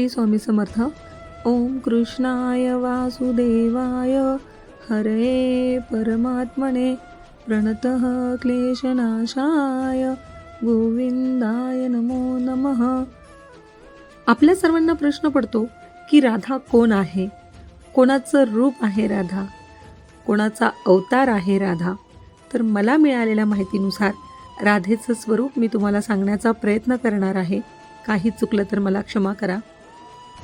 श्री स्वामी समर्थ. ओम कृष्णाय वासुदेवाय. हरे परमात्मने प्रणतः क्लेशनाशाय. गोविंदाय नमो नमः. आपल्या सर्वांना प्रश्न पडतो की राधा कोण आहे? कोणाचं रूप आहे राधा? कोणाचा अवतार आहे राधा? तर मला मिळालेल्या माहितीनुसार राधेचं स्वरूप मी तुम्हाला सांगण्याचा प्रयत्न करणार आहे. काही चुकलं तर मला क्षमा करा.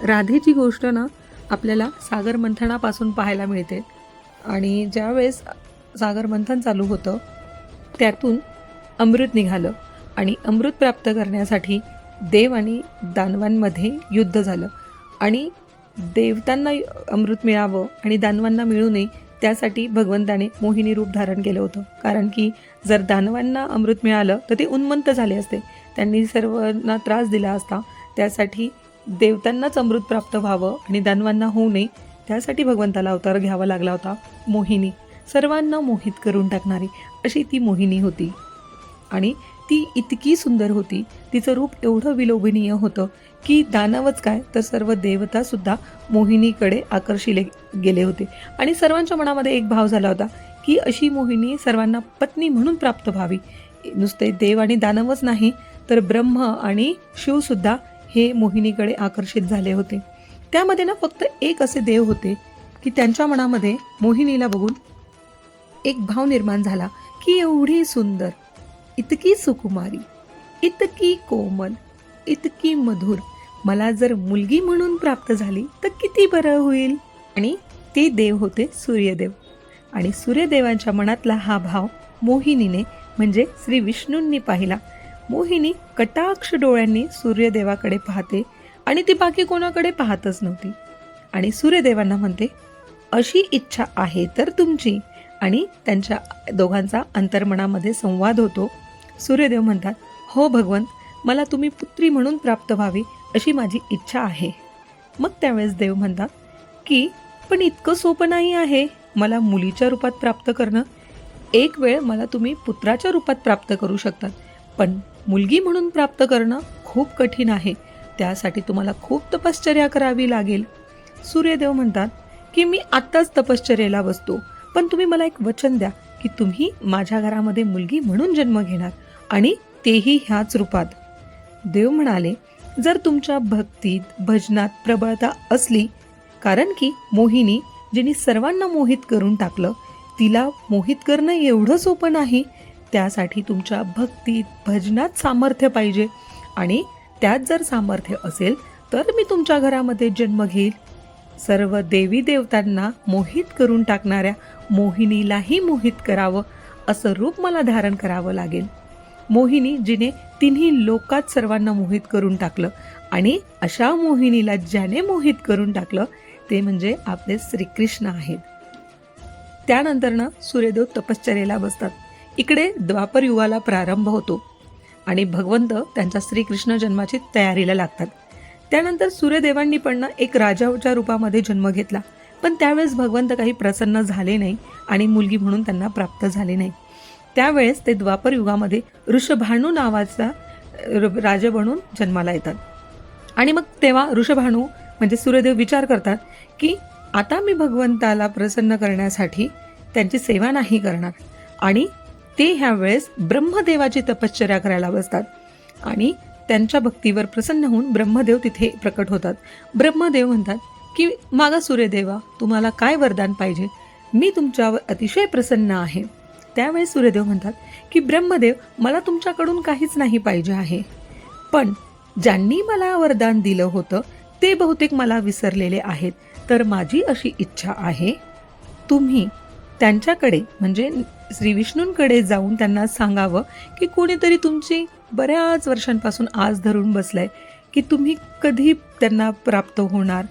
राधेची गोष्ट ना आपल्याला सागर मंथनापासून पाहायला मिळते. आणि ज्यावेळेस सागर मंथन चालू होतं त्यातून अमृत निघालं. आणि अमृत प्राप्त करण्यासाठी देव आणि दानवांमध्ये युद्ध झालं. आणि देवतांना अमृत मिळावं आणि दानवांना मिळू नये त्यासाठी भगवंताने मोहिनी रूप धारण केलं होतं. कारण की जर दानवांना अमृत मिळालं तर ते उन्मंत झाले असते. त्यांनी सर्वांना त्रास दिला असता. त्यासाठी देवतांनाच अमृत प्राप्त व्हावं आणि दानवांना होऊ नये त्यासाठी भगवंताला अवतार घ्यावा लागला होता मोहिनी. सर्वांना मोहित करून टाकणारी अशी ती मोहिनी होती. आणि ती इतकी सुंदर होती तिचं रूप एवढं विलोभनीय होतं की दानवच काय तर सर्व देवतासुद्धा मोहिनीकडे आकर्षिले गेले होते. आणि सर्वांच्या मनामध्ये एक भाव झाला होता की अशी मोहिनी सर्वांना पत्नी म्हणून प्राप्त व्हावी. नुसते देव आणि दानवच नाही तर ब्रह्म आणि शिवसुद्धा हे मोहिनीकडे आकर्षित झाले होते. त्यामध्ये ना फक्त एक असे देव होते की त्यांच्या मनामध्ये मोहिनीला बघून एक भाव निर्माण झाला की एवढी सुंदर इतकी सुकुमारी इतकी कोमल इतकी मधुर मला जर मुलगी म्हणून प्राप्त झाली तर किती बरं होईल? आणि ते देव होते सूर्यदेव. आणि सूर्यदेवांच्या मनातला हा भाव मोहिनीने म्हणजे श्री विष्णूंनी पाहिला. मोहिनी कटाक्ष डोळ्यांनी सूर्यदेवाकडे पाहते आणि ती बाकी कोणाकडे पाहतच नव्हती. आणि सूर्यदेवांना म्हणते अशी इच्छा आहे तर तुमची. आणि त्यांच्या दोघांचा अंतर्मनामध्ये संवाद होतो. सूर्यदेव म्हणतात हो भगवंत मला तुम्ही पुत्री म्हणून प्राप्त व्हावी अशी माझी इच्छा आहे. मग त्यावेळेस देव म्हणतात की पण इतकं सोपं नाही आहे मला मुलीच्या रूपात प्राप्त करणं. एक वेळ मला तुम्ही पुत्राच्या रूपात प्राप्त करू शकतात पण मुलगी म्हणून प्राप्त करणं खूप कठीण आहे. त्यासाठी तुम्हाला खूप तपश्चर्या करावी लागेल. सूर्यदेव म्हणतात की मी आत्ताच तपश्चर्येला बसतो. पण तुम्ही मला एक वचन द्या की तुम्ही माझ्या घरामध्ये मुलगी म्हणून जन्म घेणार आणि तेही ह्याच रूपात. देव म्हणाले जर तुमच्या भक्तीत भजनात प्रबळता असली कारण की मोहिनी जिने सर्वांना मोहित करून टाकलं तिला मोहित करणं एवढं सोपं नाही त्यासाठी तुमच्या भक्तीत भजनात सामर्थ्य पाहिजे. आणि त्यात जर सामर्थ्य असेल तर मी तुमच्या घरामध्ये जन्म घेईल. सर्व देवी देवतांना मोहित करून टाकणाऱ्या मोहिनीलाही मोहित करावं असं रूप मला धारण करावं लागेल. मोहिनी जिने तिन्ही लोकात सर्वांना मोहित करून टाकलं आणि अशा मोहिनीला ज्याने मोहित करून टाकलं ते म्हणजे आपले श्रीकृष्ण आहेत. त्यानंतरनं सूर्यदेव तपश्चर्याला बसतात. इकडे द्वापर युगाला प्रारंभ होतो आणि भगवंत त्यांच्या श्रीकृष्ण जन्माची तयारीला लागतात. त्यानंतर सूर्यदेवांनी पण एक राजाच्या रूपामध्ये जन्म घेतला. पण त्यावेळेस भगवंत काही प्रसन्न झाले नाही आणि मुलगी म्हणून त्यांना प्राप्त झाले नाही. त्यावेळेस ते द्वापर युगामध्ये ऋषभानू नावाचा राजा बनून जन्माला येतात. आणि मग तेव्हा ऋषभानू म्हणजे सूर्यदेव विचार करतात की आता मी भगवंताला प्रसन्न करण्यासाठी त्यांची सेवा नाही करणार. आणि ते ह्या वेळेस ब्रह्मदेवाची तपश्चर्या करायला बसतात. आणि त्यांच्या भक्तीवर प्रसन्न होऊन ब्रह्मदेव तिथे प्रकट होतात. ब्रह्मदेव म्हणतात की मागा सूर्यदेवा तुम्हाला काय वरदान पाहिजे? मी तुमच्यावर अतिशय प्रसन्न आहे. त्यावेळेस सूर्यदेव म्हणतात की ब्रह्मदेव मला तुमच्याकडून काहीच नाही पाहिजे आहे. पण ज्यांनी मला वरदान दिलं होतं ते बहुतेक मला विसरलेले आहेत. तर माझी अशी इच्छा आहे तुम्ही त्यांच्याकडे म्हणजे श्री विष्णूंकडे जाऊन त्यांना सांगावं की कोणीतरी तुमची बऱ्याच वर्षांपासून आज धरून बसलंय की तुम्ही कधी त्यांना प्राप्त होणार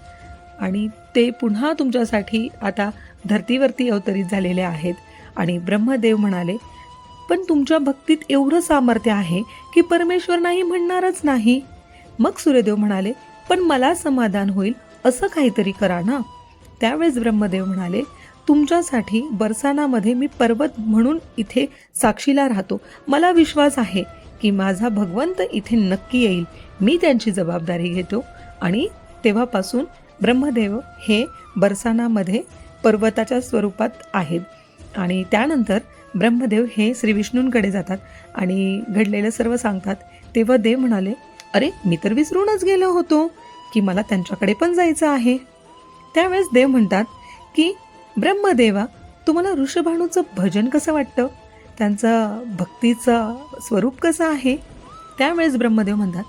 आणि ते पुन्हा तुमच्यासाठी आता धर्तीवरती अवतरित झालेले आहेत. आणि ब्रह्मदेव म्हणाले पण तुमच्या भक्तीत एवढं सामर्थ्य आहे की परमेश्वर नाही म्हणणारच नाही. मग सूर्यदेव म्हणाले पण मला समाधान होईल असं काहीतरी करा ना. त्यावेळेस ब्रह्मदेव म्हणाले तुमच्यासाठी बरसानामध्ये मी पर्वत म्हणून इथे साक्षीला राहतो. मला विश्वास आहे की माझा भगवंत इथे नक्की येईल. मी त्यांची जबाबदारी घेतो आणि तेव्हापासून ब्रह्मदेव हे बरसानामध्ये पर्वताच्या स्वरूपात आहेत. आणि त्यानंतर ब्रह्मदेव हे श्री विष्णूंकडे जातात आणि घडलेलं सर्व सांगतात. तेव्हा देव म्हणाले अरे मी तर विसरूनच गेलो होतो की मला त्यांच्याकडे पण जायचं आहे. त्यावेळेस देव म्हणतात की ब्रह्मदेवा तुम्हाला ऋषभानूचं भजन कसं वाटतं? त्यांचं भक्तीचं स्वरूप कसं आहे? त्यावेळेस ब्रह्मदेव म्हणतात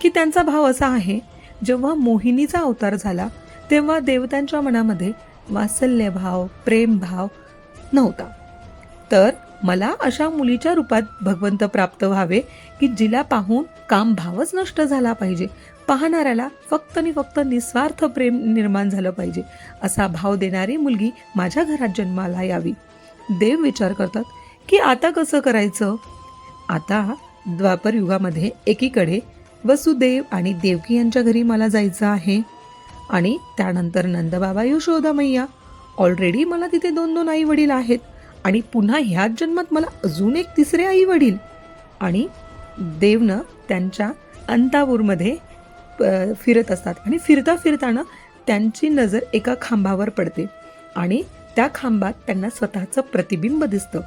की त्यांचा भाव असा आहे जेव्हा मोहिनीचा अवतार झाला तेव्हा देवतांच्या मनामध्ये वात्सल्यभाव प्रेमभाव नव्हता. तर मला अशा मुलीच्या रूपात भगवंत प्राप्त व्हावे की जिला पाहून काम भावच नष्ट झाला पाहिजे पाहणाऱ्याला फक्त आणि फक्त निस्वार्थ प्रेम निर्माण झालं पाहिजे असा भाव देणारी मुलगी माझ्या घरात जन्माला यावी. देव विचार करतात की आता कसं करायचं? आता द्वापर युगामध्ये एकीकडे वसुदेव आणि देवकी यांच्या घरी मला जायचं आहे आणि त्यानंतर नंदबाबा यशोदा मैया ऑलरेडी मला तिथे दोन दोन आई वडील आहेत आणि पुन्हा ह्याच जन्मात मला अजून एक तिसरे आई वडील आणि देवनं त्यांच्या अंतापूरमध्ये फिरत असतात. आणि फिरता फिरताना त्यांची नजर एका खांबावर पडते. आणि त्या खांबात त्यांना स्वतःचं प्रतिबिंब दिसतं.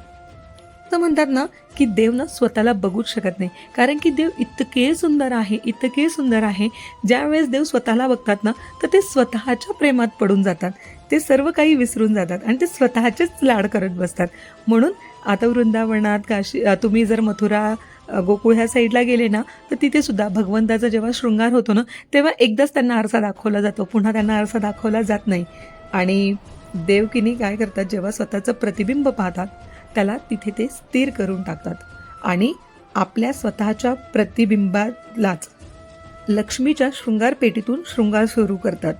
तर म्हणतात ना की देव ना स्वतःला बघूच शकत नाही. कारण की देव इतके सुंदर आहे इतके सुंदर आहे. ज्यावेळेस देव स्वतःला बघतात ना तर ते स्वतःच्या प्रेमात पडून जातात. ते सर्व काही विसरून जातात आणि ते स्वतःचेच लाड करत बसतात. म्हणून आता वृंदावनात काशी तुम्ही जर मथुरा गोकुळ ह्या साईडला गेले ना तर तिथे सुद्धा भगवंताचा जेव्हा शृंगार होतो ना तेव्हा एकदाच त्यांना आरसा दाखवला जातो. पुन्हा त्यांना आरसा दाखवला जात नाही. आणि देवकिनी काय करतात जेव्हा स्वतःचं प्रतिबिंब पाहतात त्याला तिथे ते स्थिर करून टाकतात. आणि आपल्या स्वतःच्या प्रतिबिंबालाच लक्ष्मीच्या शृंगार पेटीतून शृंगार सुरू करतात.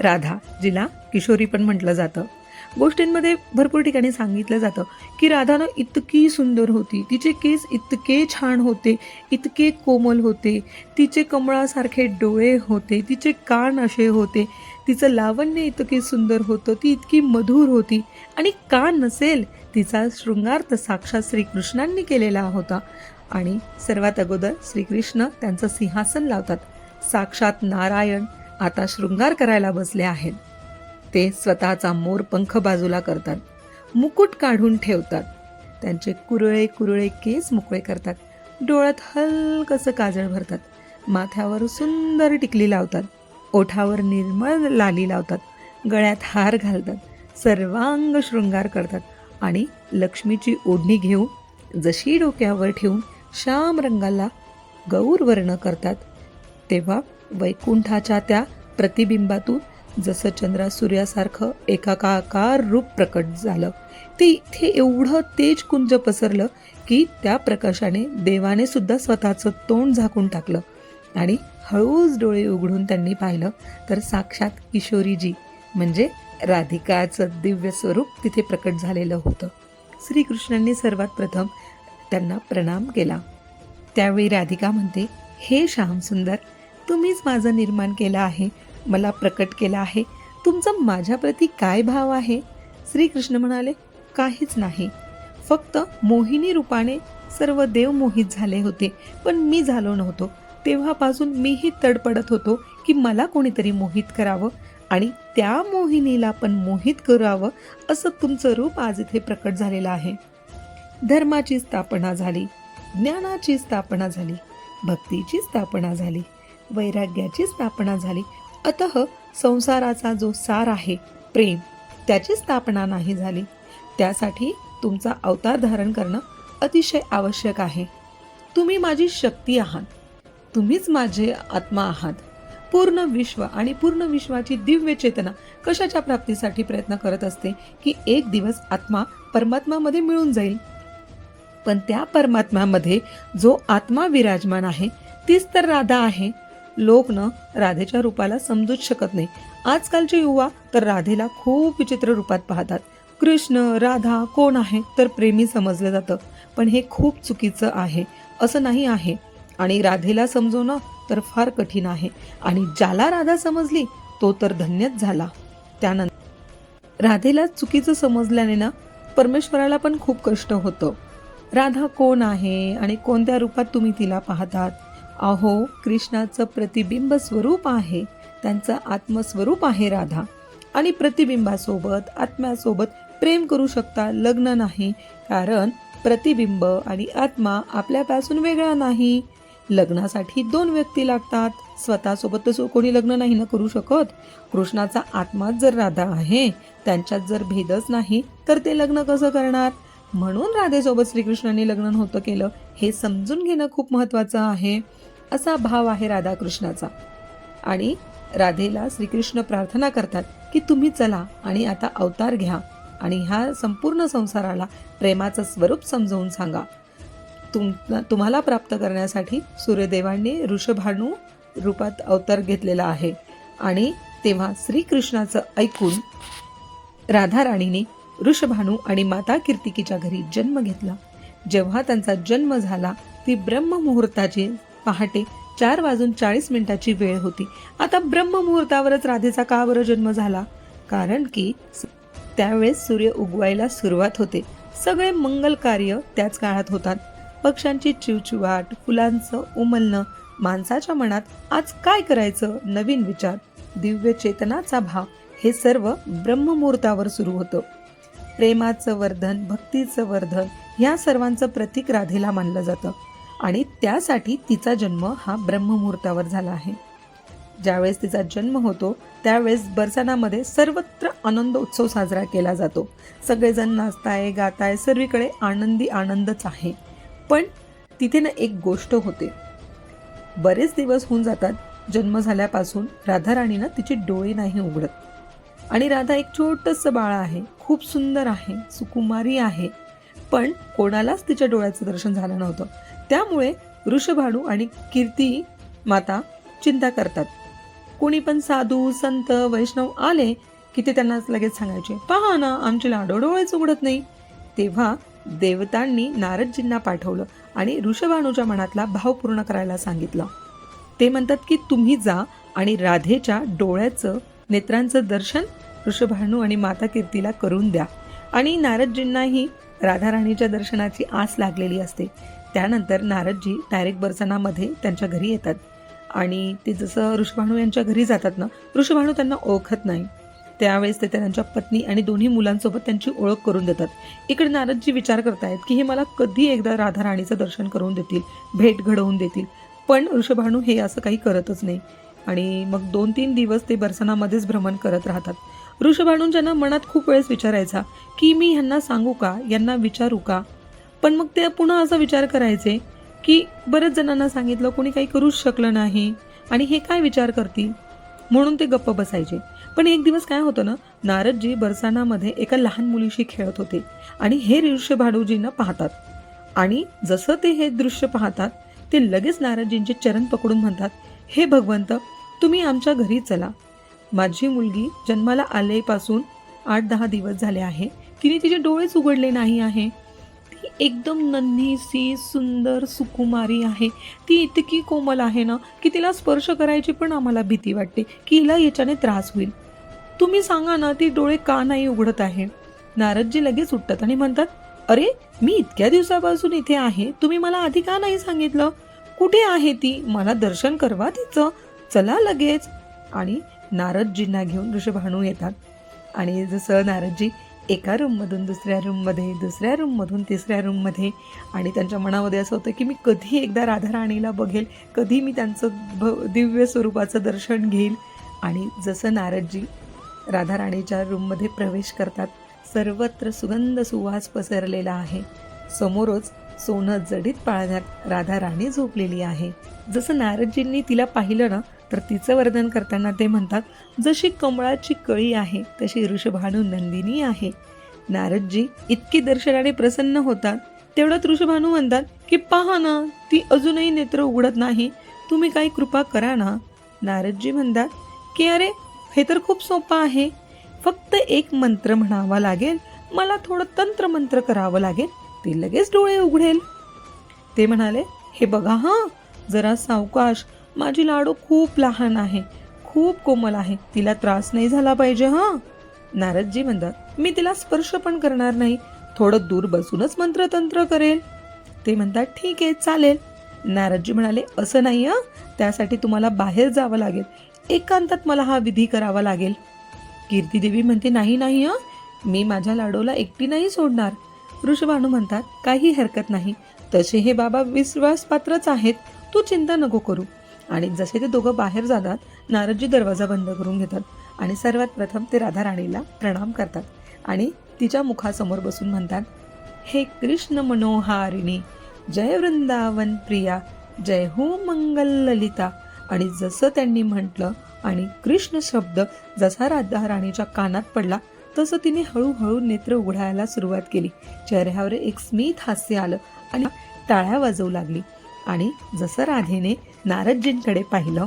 राधा जिला किशोरी पण म्हटलं जातं. गोष्टींमध्ये भरपूर ठिकाणी सांगितलं जातं की राधानं इतकी सुंदर होती. तिचे केस इतके छान होते इतके कोमल होते. तिचे कमळासारखे डोळे होते तिचे कान असे होते. तिचं लावण्य इतके सुंदर होतं ती इतकी मधुर होती. आणि का नसेल तिचा शृंगार तर साक्षात श्रीकृष्णांनी केलेला होता. आणि सर्वात अगोदर श्रीकृष्ण त्यांचं सिंहासन लावतात. साक्षात नारायण आता शृंगार करायला बसले आहेत. ते स्वतःचा मोर पंख बाजूला करतात. मुकुट काढून ठेवतात. त्यांचे कुरळे कुरळे केस मोकळे करतात. डोळ्यात हलकसं काजळ भरतात. माथ्यावर सुंदर टिकली लावतात. ओठावर निर्मळ लाली लावतात. गळ्यात हार घालतात. सर्वांग शृंगार करतात. आणि लक्ष्मीची ओढणी घेऊन जशी डोक्यावर ठेवून श्याम रंगाला गौरवर्ण करतात तेव्हा वैकुंठाच्या त्या प्रतिबिंबातून जसं चंद्रा सूर्यासारखं एकाकाकार रूप प्रकट झालं. ते इथे एवढं तेज कुंज पसरलं की त्या प्रकाशाने देवाने सुद्धा स्वतःचं तोंड झाकून टाकलं. आणि हळूच डोळे उघडून त्यांनी पाहिलं तर साक्षात किशोरीजी म्हणजे राधिकाचं दिव्य स्वरूप तिथे प्रकट झालेलं होतं. श्रीकृष्णांनी सर्वात प्रथम त्यांना प्रणाम केला. त्यावेळी राधिका म्हणते हे श्यामसुंदर तुम्हीच माझं निर्माण केलं आहे. मला प्रकट केलं आहे. तुमचा माझ्याप्रती काय भाव आहे? श्रीकृष्ण म्हणाले काहीच नाही. फक्त मोहिनी रूपाने सर्व देव मोहित झाले होते पण मी झालो नव्हतो. तेव्हापासून मीही तडपडत होतो की मला कोणीतरी मोहित करावं आणि त्या मोहिनीला पण मोहित करावं असं तुमचं रूप आज इथे प्रकट झालेलं आहे. धर्माची स्थापना झाली ज्ञानाची स्थापना झाली भक्तीची स्थापना झाली वैराग्याची स्थापना झाली अतः संसाराचा जो सार आहे प्रेम त्याची स्थापना नाही झाली. त्यासाठी तुमचा अवतार धारण करणं अतिशय आवश्यक आहे. तुम्ही माझी शक्ती आहात. तुम्हीच माझे आत्मा आहात. पूर्ण विश्व आणि पूर्ण विश्वाची दिव्य चेतना कशाच्या प्राप्तीसाठी प्रयत्न करत असते की एक दिवस आत्मा परमात्मामध्ये मिळून जाईल? पण त्या परमात्म्यामध्ये जो आत्मा विराजमान आहे तीच तर राधा आहे. लोक न राधेच्या रूपाला समजूच शकत नाही. आजकालचे युवा तर राधेला खूप विचित्र रूपात पाहतात. कृष्ण राधा कोण आहे तर प्रेमी समजलं जातं. पण हे खूप चुकीचं आहे असं नाही आहे. आणि राधेला समजवणं तर फार कठीण आहे. आणि ज्याला राधा समजली तो तर धन्यच झाला. त्यानंतर राधेला चुकीचं समजल्याने ना परमेश्वराला पण खूप कष्ट होतं. राधा कोण आहे आणि कोणत्या रूपात तुम्ही तिला पाहतात? अहो कृष्णाचं प्रतिबिंब स्वरूप आहे. त्यांचं आत्मस्वरूप आहे राधा. आणि प्रतिबिंबासोबत आत्म्यासोबत प्रेम करू शकता लग्न नाही. कारण प्रतिबिंब आणि आत्मा आपल्यापासून वेगळा नाही. लग्नासाठी दोन व्यक्ती लागतात. स्वतःसोबत तर कोणी लग्न नाही ना करू शकत. कृष्णाचा आत्माच जर राधा आहे त्यांच्यात जर भेदच नाही तर ते लग्न कसं करणार? म्हणून राधेसोबत श्रीकृष्णाने लग्न नव्हतं केलं. हे समजून घेणं खूप महत्त्वाचं आहे. असा भाव आहे राधाकृष्णाचा. आणि राधेला श्रीकृष्ण प्रार्थना करतात की तुम्ही चला आणि आता अवतार घ्या आणि ह्या संपूर्ण संसाराला प्रेमाचं स्वरूप समजावून सांगा. तुम तुम्हाला प्राप्त करण्यासाठी सूर्यदेवांनी ऋषभानू रूपात अवतार घेतलेला आहे. आणि तेव्हा श्रीकृष्णाचं ऐकून राधा राणीने ऋषभानू आणि माता कीर्तिकीच्या घरी जन्म घेतला. जेव्हा त्यांचा जन्म झाला ती ब्रह्ममुहूर्ताची पहाटे चार वाजून चाळीस मिनिटाची वेळ होती. आता ब्रह्ममुहूर्तावरच राधेचा का बरं जन्म झाला? कारण की त्यावेळेस सूर्य उगवायला सुरुवात होते. सगळे मंगल कार्य त्याच काळात होतात. पक्ष्यांची चिवचिवाट फुलांचं उमलणं माणसाच्या मनात आज काय करायचं? नवीन विचार. दिव्य चेतनाचा भाव. हे सर्व ब्रह्ममुहूर्तावर सुरू होतं. प्रेमाचं वर्धन भक्तीचं वर्धन ह्या सर्वांचं प्रतीक राधेला मानलं जातं. आणि त्यासाठी तिचा जन्म हा ब्रह्ममुहूर्तावर झाला आहे. ज्यावेळेस तिचा जन्म होतो त्यावेळेस बरसानामध्ये सर्वत्र आनंद उत्सव साजरा केला जातो. सगळेजण नाचताय गाताय सर्वीकडे आनंदी आनंदच आहे. पण तिथे ना एक गोष्ट होते. बरेच दिवस होऊन जातात जन्म झाल्यापासून राधाराणीनं तिचे डोळे नाही उघडत. आणि राधा एक छोटंसं बाळ आहे खूप सुंदर आहे सुकुमारी आहे. पण कोणालाच तिच्या डोळ्याचं दर्शन झालं नव्हतं. त्यामुळे ऋषभाणू आणि कीर्ती माता चिंता करतात. कोणी पण साधू संत वैष्णव आले की ते त्यांना लगेच सांगायचे पहा ना आमचे लाडो डोळेच उघडत नाही. तेव्हा देवतांनी नारदजींना पाठवलं आणि ऋषभाणूच्या मनातला भाव पूर्ण करायला सांगितलं. ते म्हणतात की तुम्ही जा आणि राधेच्या डोळ्याचं नेत्रांचं दर्शन ऋषभानू आणि माता कीर्तीला करून द्या आणि नारदजींनाही राधाराणीच्या दर्शनाची आस लागलेली असते. त्यानंतर नारदजी डायरेक्ट बरसनामध्ये त्यांच्या घरी येतात. आणि ते जसं ऋषभाणू यांच्या घरी जातात ना ऋषभाणू त्यांना ओळखत नाही. त्यावेळेस ते त्यांच्या पत्नी आणि दोन्ही मुलांसोबत त्यांची ओळख करून देतात. इकडे नारदजी विचार करतायत की हे मला कधी एकदा राधाराणीचं दर्शन करून देतील भेट घडवून देतील? पण ऋषभाणू हे असं काही करतच नाही. आणि मग दोन तीन दिवस ते बरसानामध्येच भ्रमण करत राहतात. ऋषभानूंच्या मनात खूप वेळेस विचारायचा की मी ह्यांना सांगू का? यांना विचारू का? पण मग ते पुन्हा असा विचार करायचे की बरेच जणांना सांगितलं कोणी काही करूच शकलं नाही. आणि हे काय विचार करतील? म्हणून ते गप्प बसायचे. पण एक दिवस काय होतं ना नारदजी बरसानामध्ये एका लहान मुलीशी खेळत होते आणि हे ऋषभानूजींना पाहतात. आणि जसं ते हे दृश्य पाहतात ते लगेच नारदजींचे चरण पकडून म्हणतात हे भगवंत तुम्ही आमच्या घरी चला. माझी मुलगी जन्माला आलेपासून आठ दहा दिवस झाले आहे. तिने तिचे डोळेच उघडले नाही आहे. ती एकदम नन्हीसी सुंदर सुकुमारी आहे. ती इतकी कोमल आहे ना की तिला स्पर्श करायची पण आम्हाला भीती वाटते की हिला याच्याने त्रास होईल. तुम्ही सांगा ना ती डोळे का नाही उघडत आहे? नारदजी लगेच उठतात आणि म्हणतात अरे मी इतक्या दिवसापासून इथे आहे. तुम्ही मला आधी का नाही सांगितलं? कुठे आहे ती? मला दर्शन करवा तिचं. चला लगेच. आणि नारदजींना घेऊन ऋषभानू येतात. आणि जसं नारदजी एका रूममधून दुसऱ्या रूममध्ये दुसऱ्या रूममधून तिसऱ्या रूममध्ये आणि त्यांच्या मनामध्ये असं होतं की मी कधी एकदा राधाराणीला बघेल कधी मी त्यांचं भ दिव्य स्वरूपाचं दर्शन घेईल. आणि जसं नारदजी राधाराणीच्या रूममध्ये प्रवेश करतात सर्वत्र सुगंध सुवास पसरलेला आहे. समोरच सोनं जडीत पाळण्यात राधा राणी झोपलेली आहे. जसं नारदजींनी तिला पाहिलं ना तर तिचं वर्णन करताना ते म्हणतात जशी कमळाची कळी आहे तशी ऋषभानू नंदिनी आहे. नारदजी इतकी दर्शनाने प्रसन्न होतात. तेवढ्यात ऋषभानू म्हणतात की पहा ना ती अजूनही नेत्र उघडत नाही. तुम्ही काही कृपा करा ना. नारदजी म्हणतात की अरे हे तर खूप सोपं आहे. फक्त एक मंत्र म्हणावा लागेल. मला थोडं तंत्र मंत्र करावं लागेल. ते लगेच डोळे उघडेल. ते म्हणाले हे बघा हां जरा सावकाश. माझी लाडू खूप लहान आहे खूप कोमल आहे तिला त्रास नाही झाला पाहिजे हां? नारदजी म्हणतात मी तिला स्पर्श पण करणार नाही थोडं दूर बसूनच मंत्रतंत्र करेल. ते म्हणतात ठीक आहे चालेल. नारदजी म्हणाले असं नाही हं? त्यासाठी तुम्हाला बाहेर जावं लागेल एकांतात मला हा विधी करावा लागेल. कीर्तीदेवी म्हणते नाही नाही हं? मी माझ्या लाडोला एकटी नाही सोडणार. वृषभानू म्हणतात काही हरकत नाही तसे हे बाबा विश्वासपात्रच आहेत तू चिंता नको करू. आणि जसे ते दोघं बाहेर जातात नारदजी दरवाजा बंद करून घेतात आणि सर्वात प्रथम ते राधा राणीला प्रणाम करतात आणि तिच्या मुखासमोर बसून म्हणतात हे कृष्ण मनोहारिणी जय वृंदावन प्रिया जय हो मंगल ललिता. आणि जसं त्यांनी म्हटलं आणि कृष्ण शब्द जसा राधा राणीच्या कानात पडला तसं तिने हळूहळू नेत्र उघडायला सुरुवात केली. चेहऱ्यावर एक स्मित हास्य आलं आणि टाळ्या वाजवू लागली. आणि जसं राधेने नारदजींकडे पाहिलं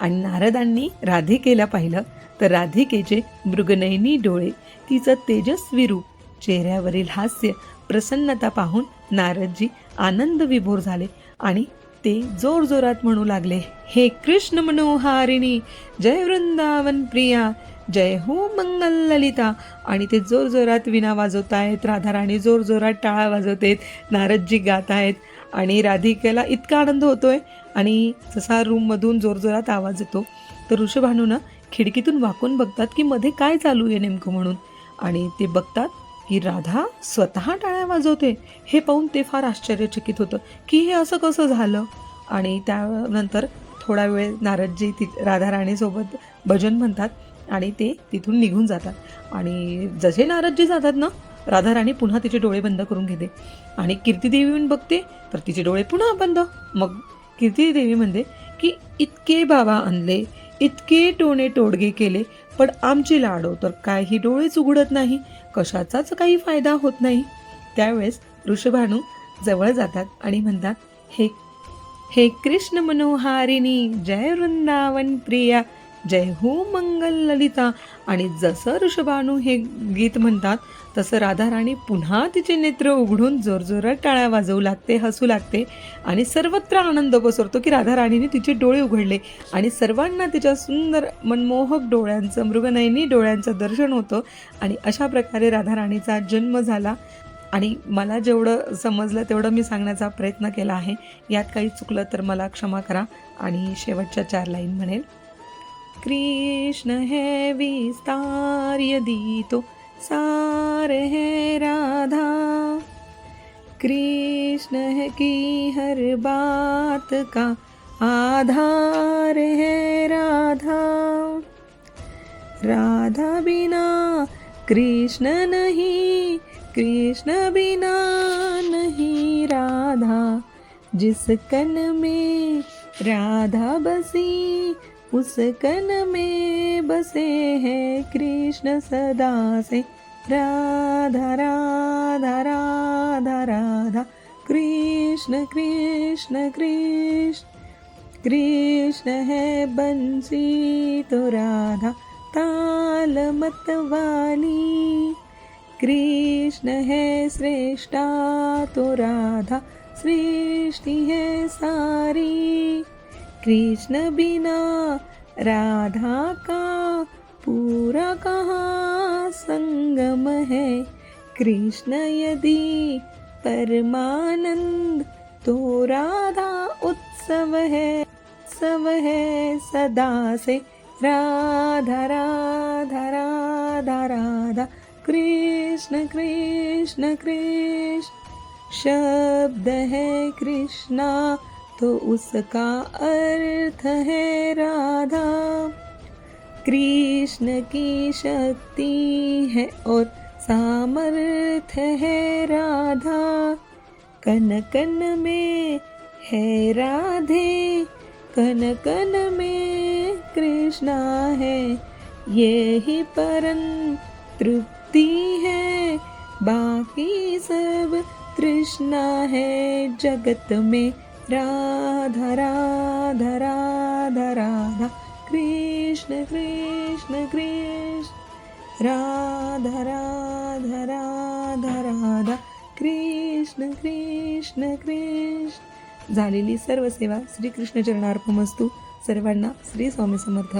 आणि नारदांनी राधिकेला पाहिलं तर राधिकेचे मृगनयनी डोळे तिचं तेजस्वी रूप चेहऱ्यावरील हास्य प्रसन्नता पाहून नारदजी आनंद विभोर झाले आणि ते जोरजोरात म्हणू लागले हे कृष्ण मनोहारिणी जय वृंदावन प्रिया जय हो मंगल ललिता. आणि ते जोरजोरात विना वाजवत आहेत राधाराणी जोरजोरात टाळा वाजवत आहेत नारदजी गात आहेत आणि राधिकेला इतका आनंद होतोय. आणि जसा रूममधून जोरजोरात आवाज येतो तर ऋषभानूनं खिडकीतून वाकून बघतात की मध्ये काय चालू आहे नेमकं म्हणून. आणि ते बघतात की राधा स्वतः टाळ्या वाजवते हे पाहून ते फार आश्चर्यचकित होतं. की हे असं कसं झालं? आणि त्यानंतर थोडा वेळ नारदजी ति राधा राणीसोबत भजन म्हणतात आणि ते तिथून निघून जातात. आणि जसे नारदजी जातात ना राधाराणी पुन्हा तिचे डोळे बंद करून घेते. आणि कीर्तीदेवी येऊन बघते तर तिचे डोळे पुन्हा बंद. मग कीर्तीदेवी म्हणते की इतके बाबा आणले इतके टोणे टोडगे केले पण आमची लाडो तर काही डोळेच उघडत नाही कशाचाच काही फायदा होत नाही. त्यावेळेस ऋषभानू जवळ जातात आणि म्हणतात हे हे कृष्ण मनोहारिणी जय वृंदावन प्रिया जय हो मंगल ललिता. आणि जसं ऋषभानू हे गीत म्हणतात तसं राधाराणी पुन्हा तिचे नेत्र उघडून जोरजोरात टाळ्या वाजवू लागते हसू लागते आणि सर्वत्र आनंद पसरतो की राधाराणीने तिचे डोळे उघडले आणि सर्वांना तिच्या सुंदर मनमोहक डोळ्यांचं मृगनयनी डोळ्यांचं दर्शन होतं आणि अशा प्रकारे राधाराणीचा जन्म झाला. आणि मला जेवढं समजलं तेवढं मी सांगण्याचा प्रयत्न केला आहे. यात काही चुकलं तर मला क्षमा करा आणि शेवटच्या चार लाईन म्हणेल. कृष्ण हे विस्तार दी तो सार है राधा। कृष्ण है की हर बात का आधार है राधा। राधा बिना कृष्ण नहीं कृष्ण बिना नहीं राधा। जिस कन में राधा बसी उस कन में बसे हैं कृष्ण सदा से। राधा राधा राधा राधा। कृष्ण कृष्ण कृष्ण। कृष्ण है बंसी तो राधा। ताल मत वाली। कृष्ण है श्रेष्ठा तो राधा। सृष्टि है सारी। कृष्ण बिना राधा का पूरा कहाँ संगम है? कृष्ण यदि परमानंद तो राधा उत्सव है। उत्सव है सदा से। राधा राधा राधा राधा कृष्ण कृष्ण कृष्ण। शब्द है कृष्णा। तो उसका अर्थ है राधा। कृष्ण की शक्ति है और सामर्थ है राधा। कन कन में है राधे कन कन में कृष्णा है। यही परम तृप्ति है बाकी सब तृष्णा है। जगत में राधा राधा राधा राधा कृष्ण कृष्ण कृष्ण। राधा राधा राधा राधा कृष्ण कृष्ण कृष्ण। झालेली सर्व सेवा श्रीकृष्ण असतो सर्वांना श्री स्वामी समर्थ.